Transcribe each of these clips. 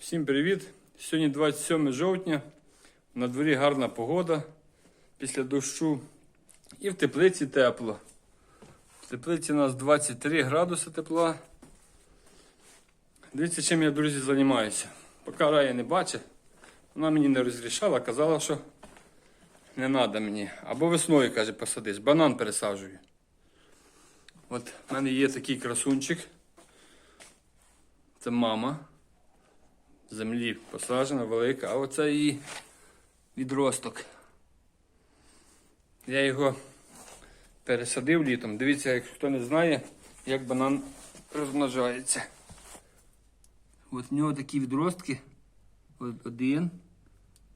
Всім привіт! Сьогодні 27 жовтня. На дворі гарна погода після дощу. І в теплиці тепло. В теплиці у нас 23 градуси тепла. Дивіться, чим я, друзі, займаюся. Поки Рая не бачить, вона мені не розрішала, казала, що не треба мені. Або весною, каже, посадиш. Банан пересаджую. От в мене є такий красунчик. Це мама. Землі посаджена, велика, а оце її відросток. Я його пересадив літом. Дивіться, як хто не знає, як банан розмножається. От в нього такі відростки. От один,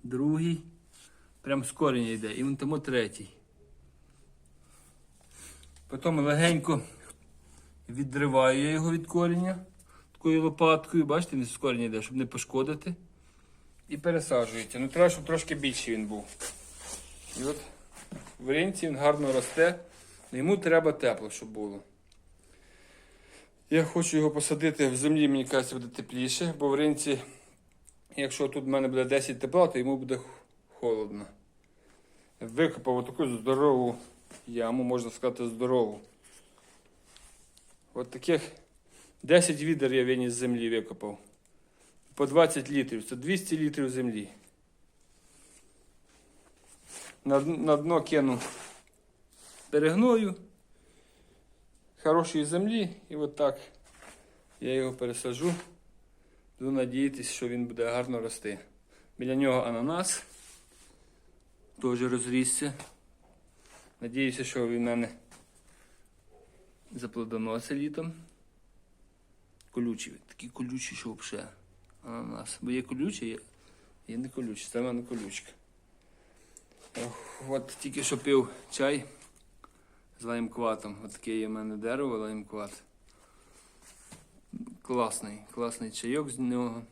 другий. Прям з кореня йде. І вон тому третій. Потім легенько відриваю я його від коріння такою лопаткою, бачите, він з йде, щоб не пошкодити. І пересаджується. Ну треба, щоб трошки більший він був. І от в ринці він гарно росте. але Йому треба тепло, щоб було. Я хочу його посадити в землі, мені кажеться, буде тепліше, бо в ринці, якщо тут в мене буде 10 тепла, то йому буде холодно. Викопав таку здорову яму, можна сказати, здорову. От таких 10 відер я виніс землі викопав. По 20 літрів. Це 200 літрів землі. На, на дно кину перегною хорошої землі і от так я його пересаджу. Буду надіятися, що він буде гарно рости. Біля нього ананас теж розрісся. Надіюся, що він мене заплодоносить літом. Колючі, такі колючі, що взагалі ананас. Бо є колючі, є, є не колючі, це в мене колючка. От тільки що пив чай з лаймкватом. От таке є в мене дерево, лаймкват. Класний, класний чайок з нього.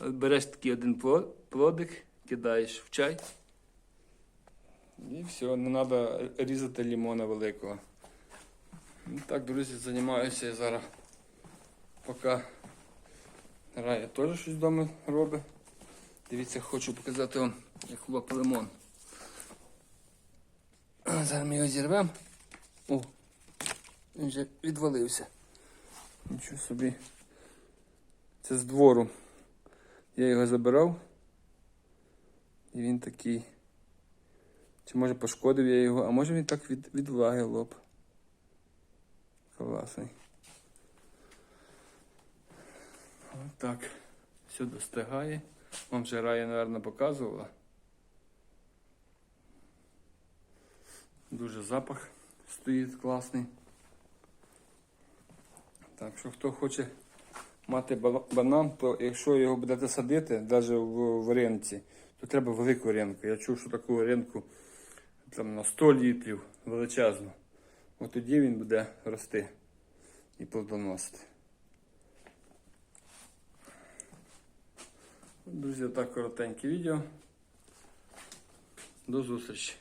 Береш такий один плодик, кидаєш в чай. І все, не треба різати лимона великого. Ну, Так, друзі, займаюся я зараз. Поки Рая теж щось вдома робить. Дивіться, хочу показати вам, як лопа лимон. Зараз ми його зірвемо. О, він вже відвалився. Нічого собі. Це з двору. Я його забирав. І він такий. Чи може пошкодив я його, а може він так від, від влаги лоб. Класний. Так, все достигає. Вам вже Рая, мабуть, показувала. Дуже запах стоїть класний. Так що хто хоче мати банан, то якщо його будете садити, навіть в, в ринці, то треба велику ринку. Я чув, що таку ринку там, на 100 літрів величезну. От тоді він буде рости і плодоносити. Друзі, так коротеньке відео. До зустрічі.